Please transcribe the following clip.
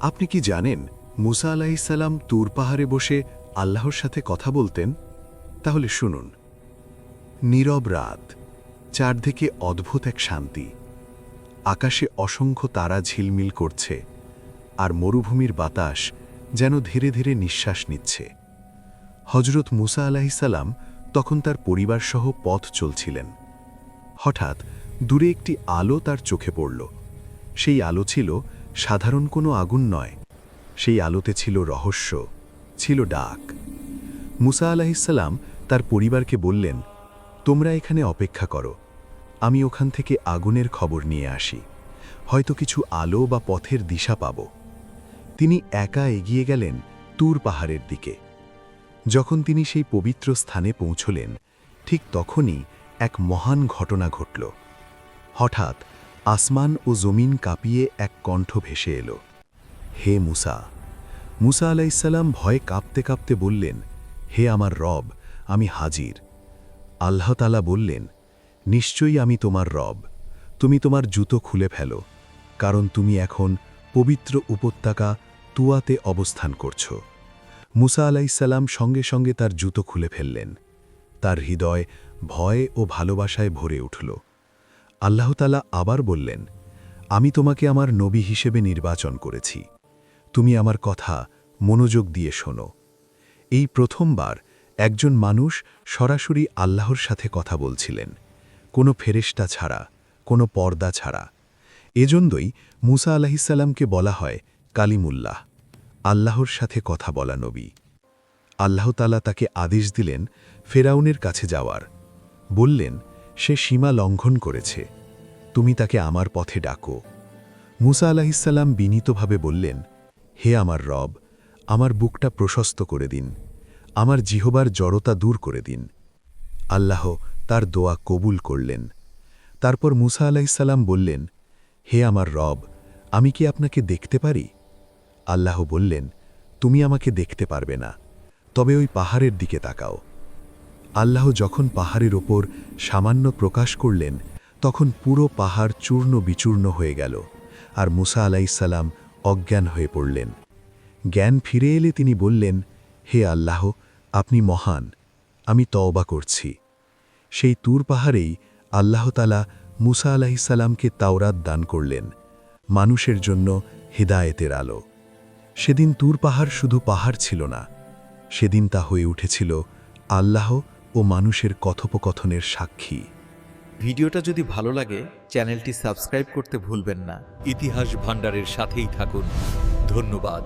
আপনি কি জানেন মুসা আলাহিসাল্লাম তুর পাহাড়ে বসে আল্লাহর সাথে কথা বলতেন? তাহলে শুনুন। নীরব রাত, চারদিকে অদ্ভুত এক শান্তি। আকাশে অসংখ্য তারা ঝিলমিল করছে আর মরুভূমির বাতাস যেন ধীরে ধীরে নিঃশ্বাস নিচ্ছে। হজরত মুসা আলাহিসাল্লাম তখন তার পরিবারসহ পথ চলছিলেন। হঠাৎ দূরে একটি আলো তার চোখে পড়ল। সেই আলো ছিল সাধারণ কোনো আগুন নয়। সেই আলোতে ছিল রহস্য, ছিল ডাক। মুসা আলাহিসাল্লাম তার পরিবারকে বললেন, তোমরা এখানে অপেক্ষা করো। আমি ওখান থেকে আগুনের খবর নিয়ে আসি। হয়তো কিছু আলো বা পথের দিশা পাব। তিনি একা এগিয়ে গেলেন তুর পাহাড়ের দিকে। যখন তিনি সেই পবিত্র স্থানে পৌঁছলেন, ঠিক তখনই এক মহান ঘটনা ঘটল। হঠাৎ আসমান ও জমিন কাঁপিয়ে এক কণ্ঠ ভেসে এলো। হে মুসা মুসা আলাইসাল্লাম ভয়ে কাঁপতে কাঁপতে বললেন, হে আমার রব, আমি হাজির। আল্লাহতালা বললেন, নিশ্চয়ই আমি তোমার রব। তুমি তোমার জুতো খুলে ফেলো, কারণ তুমি এখন পবিত্র উপত্যকা তুয়াতে অবস্থান করছ। মুসা আলাইসাল্লাম সঙ্গে সঙ্গে তার জুতো খুলে ফেললেন। তার হৃদয় ভয় ও ভালোবাসায় ভরে উঠল। আল্লাহতালা আবার বললেন, আমি তোমাকে আমার নবী হিসেবে নির্বাচন করেছি। তুমি আমার কথা মনোযোগ দিয়ে শোনো। এই প্রথমবার একজন মানুষ সরাসরি আল্লাহর সাথে কথা বলছিলেন। কোনো ফেরেশতা ছাড়া, কোনো পর্দা ছাড়া। এজন্যই মুসা আলাহিসাল্লামকে বলা হয় কালিমুল্লাহ, আল্লাহর সাথে কথা বলা নবী। আল্লাহতালা তাকে আদেশ দিলেন ফেরাউনের কাছে যাওয়ার। বললেন সে সীমা লঙ্ঘন করেছে। তুমি তাকে আমার পথে ডাকো। মুসা আলাহিসাল্লাম বিনীতভাবে বললেন, হে আমার রব, আমার বুকটা প্রশস্ত করে দিন। আমার জিহবার জড়তা দূর করে দিন। আল্লাহ তার দোয়া কবুল করলেন। তারপর মুসা আলাহিসাল্লাম বললেন, হে আমার রব, আমি কি আপনাকে দেখতে পারি? আল্লাহ বললেন, তুমি আমাকে দেখতে পারবে না। তবে ওই পাহাড়ের দিকে তাকাও। আল্লাহ যখন পাহাড়ের ওপর সামান্য প্রকাশ করলেন, তখন পুরো পাহাড় চূর্ণ বিচূর্ণ হয়ে গেল, আর মুসা আলাইসাল্লাম অজ্ঞান হয়ে পড়লেন। জ্ঞান ফিরে এলে তিনি বললেন, হে আল্লাহ, আপনি মহান, আমি তওবা করছি। সেই তুর পাহাড়েই আল্লাহতালা মুসা আলাহিসাল্লামকে তাওরাত দান করলেন, মানুষের জন্য হিদায়েতের আলো। সেদিন তুর পাহাড় শুধু পাহাড় ছিল না, সেদিন তা হয়ে উঠেছিল আল্লাহ ও মানুষের কথোপকথনের সাক্ষী। ভিডিওটা যদি ভালো লাগে, চ্যানেলটি সাবস্ক্রাইব করতে ভুলবেন না। ইতিহাস ভাণ্ডারের সাথেই থাকুন। ধন্যবাদ।